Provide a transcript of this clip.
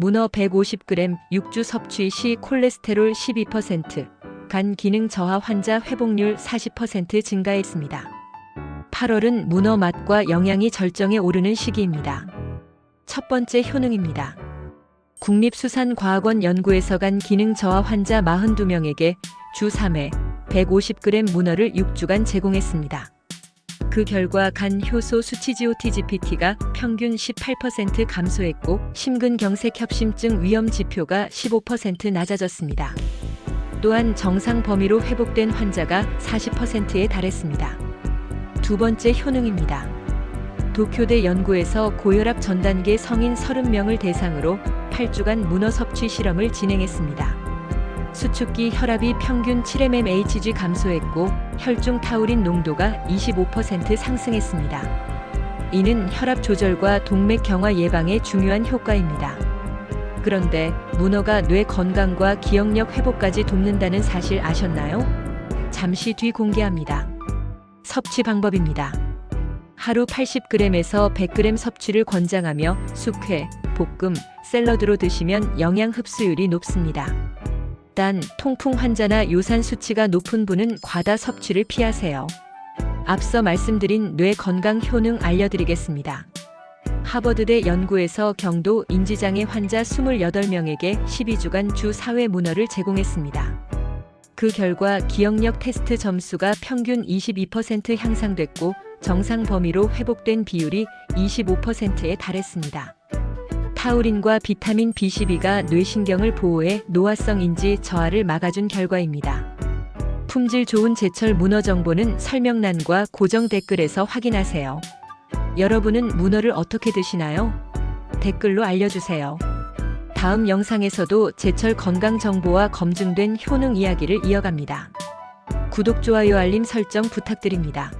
문어 150g, 육주 섭취 시 콜레스테롤 12%, 간 기능 저하 환자 회복률 40% 증가했습니다. 8월은 문어 맛과 영양이 절정에 오르는 시기입니다. 첫 번째 효능입니다. 국립수산과학원 연구에서 간 기능 저하 환자 42명에게 주 3회 150g 문어를 6주간 제공했습니다. 그 결과 간 효소 수치 GOT-GPT가 평균 18% 감소했고 심근경색 협심증 위험 지표가 15% 낮아졌습니다. 또한 정상 범위로 회복된 환자가 40%에 달했습니다. 두 번째 효능입니다. 도쿄대 연구에서 고혈압 전 단계 성인 30명을 대상으로 8주간 문어 섭취 실험을 진행했습니다. 수축기 혈압이 평균 7mmHg 감소했고 혈중 타우린 농도가 25% 상승했습니다. 이는 혈압 조절과 동맥 경화 예방에 중요한 효과입니다. 그런데 문어가 뇌 건강과 기억력 회복까지 돕는다는 사실 아셨나요? 잠시 뒤 공개합니다. 섭취 방법입니다. 하루 80g에서 100g 섭취를 권장하며 숙회, 볶음, 샐러드로 드시면 영양 흡수율이 높습니다. 단 통풍 환자나 요산 수치가 높은 분은 과다 섭취를 피하세요. 앞서 말씀드린 뇌 건강 효능 알려드리겠습니다. 하버드대 연구에서 경도 인지장애 환자 28명에게 12주간 주 4회 문어를 제공했습니다. 그 결과 기억력 테스트 점수가 평균 22% 향상됐고 정상 범위로 회복된 비율이 25%에 달했습니다. 타우린과 비타민 B12가 뇌신경을 보호해 노화성 인지 저하를 막아준 결과입니다. 품질 좋은 제철 문어 정보는 설명란과 고정 댓글에서 확인하세요. 여러분은 문어를 어떻게 드시나요? 댓글로 알려주세요. 다음 영상에서도 제철 건강 정보와 검증된 효능 이야기를 이어갑니다. 구독, 좋아요, 알림 설정 부탁드립니다.